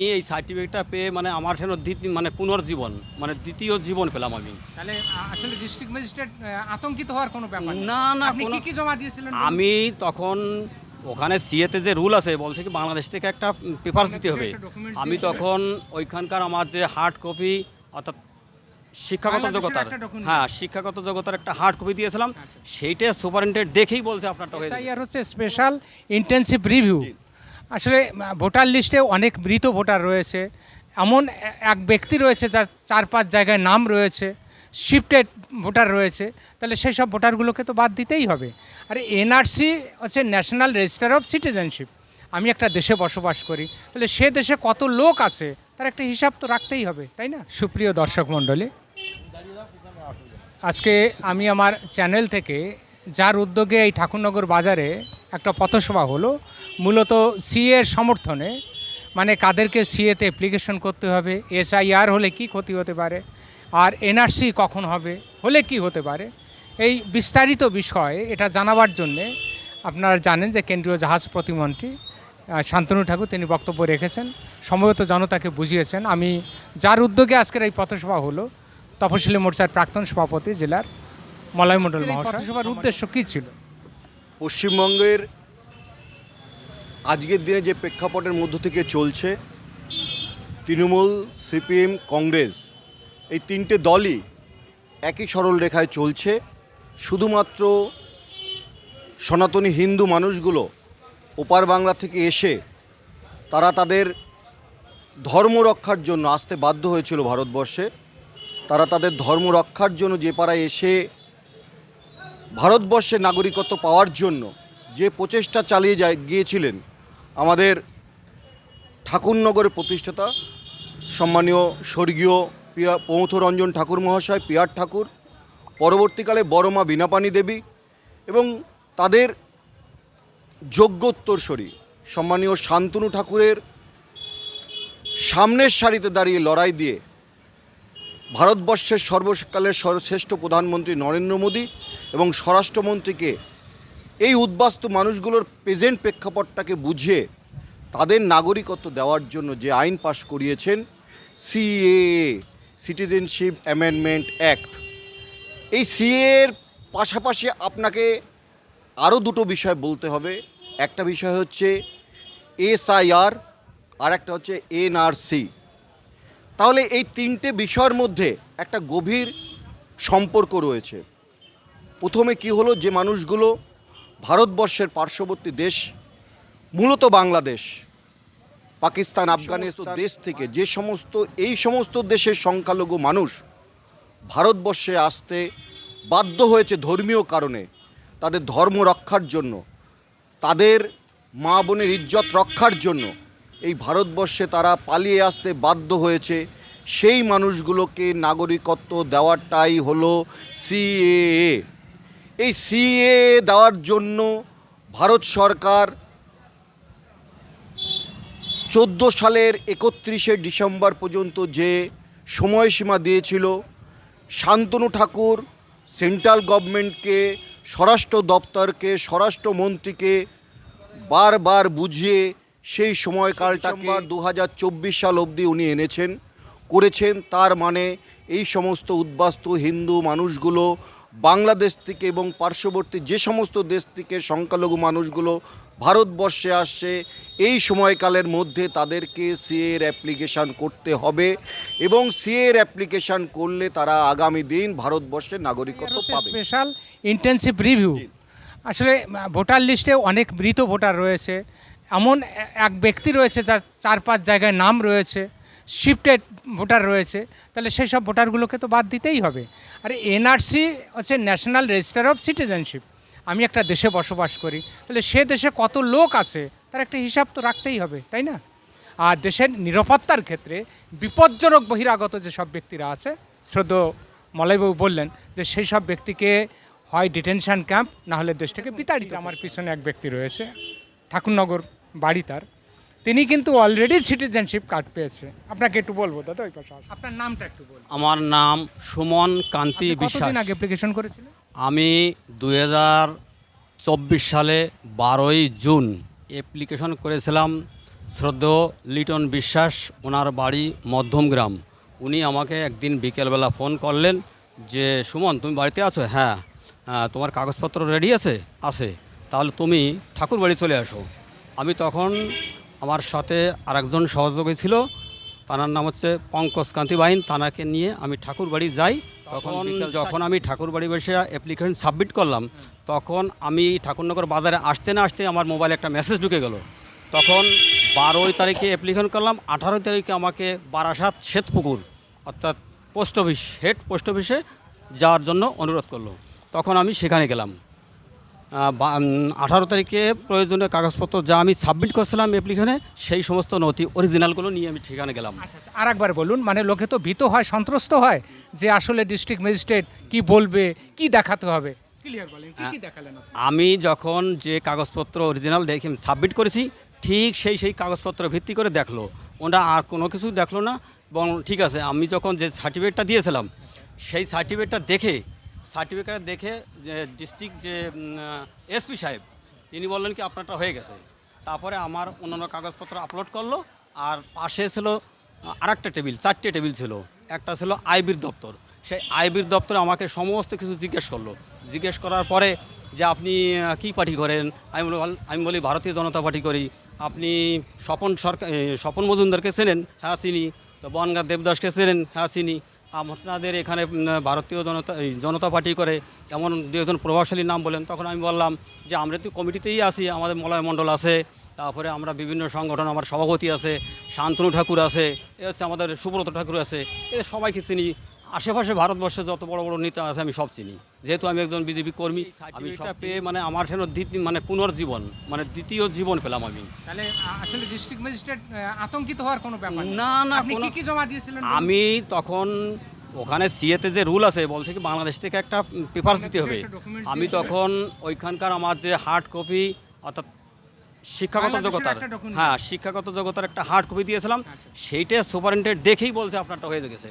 আমি এই সার্টিফিকেটটা পেয়ে মানে আমার যেন দ্বিতীয় মানে পুনর্জীবন মানে দ্বিতীয় জীবন পেলাম আমি। তাহলে আসলে ডিস্ট্রিক্ট ম্যাজিস্ট্রেট আতঙ্কিত হওয়ার কোনো ব্যাপার না। না আপনি কি কি জমা দিয়েছিলেন আমি তখন ওখানে সিএতে যে রুল আছে বলছে কি বাংলাদেশ থেকে একটা পেপার দিতে হবে। আমি তখন ওইখানকার আমার যে হার্ড কপি অর্থাৎ শিক্ষাগত যোগ্যতার হ্যাঁ শিক্ষাগত যোগ্যতার একটা হার্ড কপি দিয়েছিলাম সেইটা সুপারিনটেন্ডেন্ট দেখেই বলছে আপনারটা হয়ে যাবে। হচ্ছে স্পেশাল ইন্টেনসিভ রিভিউ আসলে ভোটার লিস্টে অনেক মৃত ভোটার রয়েছে। এমন এক ব্যক্তি রয়েছে যার চার পাঁচ জায়গায় নাম রয়েছে শিফটেড ভোটার রয়েছে। তাহলে সেই সব ভোটারগুলোকে তো বাদ দিতেই হবে। আর এনআরসি হচ্ছে ন্যাশনাল রেজিস্টার অফ সিটিজেনশিপ আমি একটা দেশে বসবাস করি। তাহলে সে দেশে কত লোক আছে, তার একটা হিসাব তো রাখতেই হবে, তাই না? সুপ্রিয় দর্শক মণ্ডলী, আজকে আমি আমার চ্যানেল থেকে যার উদ্যোগে এই ঠাকুরনগর বাজারে একটা পথসভা হলো। মূলত সিএর সমর্থনে মানে কাদেরকে সিএতে অ্যাপ্লিকেশন করতে হবে এসআইআর হলে কি ক্ষতি হতে পারে আর এনআরসি কখন হবে হলে কি হতে পারে এই বিস্তারিত বিষয়ে এটা জানাবার জন্যে আপনারা জানেন যে কেন্দ্রীয় জাহাজ প্রতিমন্ত্রী শান্তনু ঠাকুর তিনি বক্তব্য রেখেছেন। সম্ভবত জনতাকে বুঝিয়েছেন। আমি যার উদ্যোগে আজকের এই পথসভা হলো তপশিলি মোর্চার প্রাক্তন সভাপতি জেলার মলয় মণ্ডল মহাশয়। পথসভার উদ্দেশ্য কী ছিল? পশ্চিমবঙ্গের আজকের দিনে যে প্রেক্ষাপটের মধ্য থেকে চলছে, তৃণমূল, সিপিএম, কংগ্রেস, এই তিনটে দলই একই সরল রেখায় চলছে। শুধুমাত্র সনাতনী হিন্দু মানুষগুলো ওপার বাংলা থেকে এসে তারা তাদের ধর্ম রক্ষার জন্য আসতে বাধ্য হয়েছিল ভারতবর্ষে। তারা তাদের ধর্ম রক্ষার জন্য যে পাড়ায় এসে ভারতবর্ষে নাগরিকত্ব পাওয়ার জন্য যে প্রচেষ্টা চালিয়ে যায়, গিয়েছিলেন আমাদের ঠাকুরনগরের প্রতিষ্ঠাতা সম্মানীয় স্বর্গীয় পিয়া প্রমথরঞ্জন ঠাকুর মহাশয়, পিয়ার ঠাকুর, পরবর্তীকালে বড়মা বীণাপাণি দেবী এবং তাদের যোগ্যোত্তরস্বরী সম্মানীয় শান্তনু ঠাকুরের সামনের সারিতে দাঁড়িয়ে লড়াই দিয়ে ভারতবর্ষের সর্বকালের সর্বশ্রেষ্ঠ প্রধানমন্ত্রী নরেন্দ্র মোদী এবং স্বরাষ্ট্রমন্ত্রীকে এই উদ্বাস্তু মানুষগুলোর প্রেজেন্ট প্রেক্ষাপটটাকে বুঝিয়ে তাদের নাগরিকত্ব দেওয়ার জন্য যে আইন পাশ করিয়েছেন সিএএ, সিটিজেনশিপ অ্যামেন্ডমেন্ট অ্যাক্ট। এই সিএর পাশাপাশি আপনাকে আরও দুটো বিষয় বলতে হবে। একটা বিষয় হচ্ছে এসআইআর আর একটা হচ্ছে এনআরসি। তাহলে এই তিনটে বিষয়ের মধ্যে একটা গভীর সম্পর্ক রয়েছে। প্রথমে কি হলো যে মানুষগুলো ভারতবর্ষের পার্শ্ববর্তী দেশ মূলত বাংলাদেশ পাকিস্তান আফগানিস্তান দেশ থেকে যে সমস্ত এই সমস্ত দেশের সংখ্যালঘু মানুষ ভারতবর্ষে আসতে বাধ্য হয়েছে ধর্মীয় কারণে তাদের ধর্ম রক্ষার জন্য তাদের মা বোনের ইজ্জত রক্ষার জন্য। এই ভারতবর্ষে তারা পালিয়ে আসতে বাধ্য হয়েছে। সেই মানুষগুলোকে নাগরিকত্ব দেওয়াটাই হলো সিএএ এই সিএ দেওয়ার জন্য ভারত সরকার চোদ্দ সালের একত্রিশে ডিসেম্বর পর্যন্ত যে সময়সীমা দিয়েছিল, শান্তনু ঠাকুর সেন্ট্রাল গভর্নমেন্টকে, স্বরাষ্ট্র দপ্তরকে, স্বরাষ্ট্রমন্ত্রীকে বারবার বুঝিয়ে সেই সময়কালটাকে দু হাজার চব্বিশ সাল অবধি উনি এনেছেন করেছেন। তার মানে এই সমস্ত উদ্বাস্তু হিন্দু মানুষগুলো বাংলাদেশ থেকে এবং পার্শ্ববর্তী যে সমস্ত দেশ থেকে সংখ্যালঘু মানুষগুলো ভারতবর্ষে আসছে এই সময়কালের মধ্যে তাদেরকে সিএর অ্যাপ্লিকেশান করতে হবে এবং সিএর অ্যাপ্লিকেশান করলে তারা আগামী দিন ভারতবর্ষের নাগরিকত্ব পাবে। স্পেশাল ইন্টেনসিভ রিভিউ আসলে ভোটার লিস্টে অনেক মৃত ভোটার রয়েছে। এমন এক ব্যক্তি রয়েছে যার চার পাঁচ জায়গায় নাম রয়েছে শিফটেড ভোটার রয়েছে তাহলে সেই সব ভোটারগুলোকে তো বাদ দিতেই হবে। আর এনআরসি হচ্ছে ন্যাশনাল রেজিস্টার অফ সিটিজেনশিপ আমি একটা দেশে বসবাস করি তাহলে সে দেশে কত লোক আছে তার একটা হিসাব তো রাখতেই হবে তাই না? আর দেশের নিরাপত্তার ক্ষেত্রে বিপজ্জনক বহিরাগত যে সব ব্যক্তিরা আছে শ্রদ্ধ মলয়বাবু বললেন যে সেই সব ব্যক্তিকে হয় ডিটেনশন ক্যাম্প না হলে দেশ থেকে বিতাড়িত। আমার পিছনে এক ব্যক্তি রয়েছে ঠাকুরনগর। বাড়ি তার। তিনি কিন্তু অলরেডি সিটিজেনশিপ কার্ড পেয়েছে। আপনাকে একটু বলব দাদা ওই পাশে আসুন। আপনার নামটা একটু বলুন। আমার নাম সুমন কান্তি বিশ্বাস কতদিন আগে অ্যাপ্লিকেশন করেছিলেন? আমি দুই হাজার চব্বিশ সালে বারোই জুন অ্যাপ্লিকেশন করেছিলাম। শ্রদ্ধেয় লিটন বিশ্বাস ওনার বাড়ি মধ্যমগ্রাম উনি আমাকে একদিন বিকেলবেলা ফোন করলেন যে সুমন তুমি বাড়িতে আছো? হ্যাঁ। আহ, তোমার কাগজপত্র রেডি আছে? আছে। তাহলে তুমি ঠাকুর বাড়ি চলে আসো। আমি তখন আমার সাথে আরেকজন সহযোগী ছিল তার নাম হচ্ছে পঙ্কজ কান্তি বাহিন তানাকে নিয়ে আমি ঠাকুরবাড়ি যাই। তখন যখন আমি ঠাকুর বাড়ি বসে অ্যাপ্লিকেশন সাবমিট করলাম তখন আমি ঠাকুরনগর বাজারে আসতে না আসতে আমার মোবাইলে একটা মেসেজ ঢুকে গেল। তখন বারোই তারিখে অ্যাপ্লিকেশন করলাম আঠারোই তারিখে আমাকে বারাসাত শ্বেতপুকুর অর্থাৎ পোস্ট অফিস হেড পোস্ট অফিসে যাওয়ার জন্য অনুরোধ করল। তখন আমি সেখানে গেলাম। আঠারো তারিখে প্রয়োজনীয় কাগজপত্র যা আমি সাবমিট করছিলাম অ্যাপ্লিকেশনে সেই সমস্ত নথি অরিজিনালগুলো নিয়ে আমি সেখানে গেলাম। আচ্ছা আর একবার বলুন মানে লোকে তো ভীত হয় সন্ত্রস্ত হয় যে আসলে ডিস্ট্রিক্ট ম্যাজিস্ট্রেট কি বলবে কি দেখাতে হবে? আমি যখন যে কাগজপত্র অরিজিনাল দেখে সাবমিট করেছি ঠিক সেই সেই কাগজপত্র ভিত্তি করে দেখল। ওরা আর কোনো কিছু দেখল না এবং ঠিক আছে আমি যখন যে সার্টিফিকেটটা দিয়েছিলাম সেই সার্টিফিকেটটা দেখে সার্টিফিকেট দেখে যে ডিস্ট্রিক্ট যে এসপি সাহেব, তিনি বললেন কি আপনারটা হয়ে গেছে। তারপরে আমার অন্যান্য কাগজপত্র আপলোড করল, আর পাশে ছিল আরেকটা টেবিল, চারটে টেবিল ছিল। একটা ছিল আইবির দপ্তর। সেই আইবির দপ্তরে আমাকে সমস্ত কিছু জিজ্ঞেস করল। জিজ্ঞেস করার পরে যে আপনি কী পার্টি করেন? আমি আমি বলি, ভারতীয় জনতা পার্টি করি। আপনি স্বপন সরকার স্বপন মজুমদারকে চেনেন? হ্যাঁ চিনি। তো বনগা দেবদাসকে চেনেন? হ্যাঁ চিনি। আপনাদের এখানে ভারতীয় জনতা জনতা পার্টি করে এমন দু একজন প্রভাবশালী নাম বলেন, তখন আমি বললাম যে আমরা তো কমিটিতেই আসি আমাদের মলয় মণ্ডল আছে, তারপরে আমরা বিভিন্ন সংগঠন, আমার সভাপতি আছে, শান্তনু ঠাকুর আছে, এ হচ্ছে আমাদের সুব্রত ঠাকুর আছে, এদের সবাইকে চিনি। আশেপাশে ভারতবর্ষে যত বড় বড় নেতা আছে আমি সব চিনি। যেহেতু আমি একজন বিজেপি কর্মী আমি সেটা পেয়ে মানে আমার যেন দ্বিতীয় মানে পুনর্জীবন মানে দ্বিতীয় জীবন পেলাম আমি। তাহলে আসলে ডিস্ট্রিক্ট ম্যাজিস্ট্রেট আতঙ্কিত হওয়ার কোনো ব্যাপার না, না, আপনি কি কি জমা দিয়েছিলেন আমি তখন ওখানে সিএতে যে রুল আছে বলছে কি বাংলাদেশ থেকে একটা পেপার দিতে হবে। আমি তখন ওইখানকার আমার যে হার্ড কপি অর্থাৎ শিক্ষাগত যোগ্যতার হ্যাঁ শিক্ষাগত যোগ্যতার একটা হার্ড কপি দিয়েছিলাম। সেইটা সুপারিনটেন্ডেন্ট দেখেই বলছে আপনারটা হয়ে গেছে।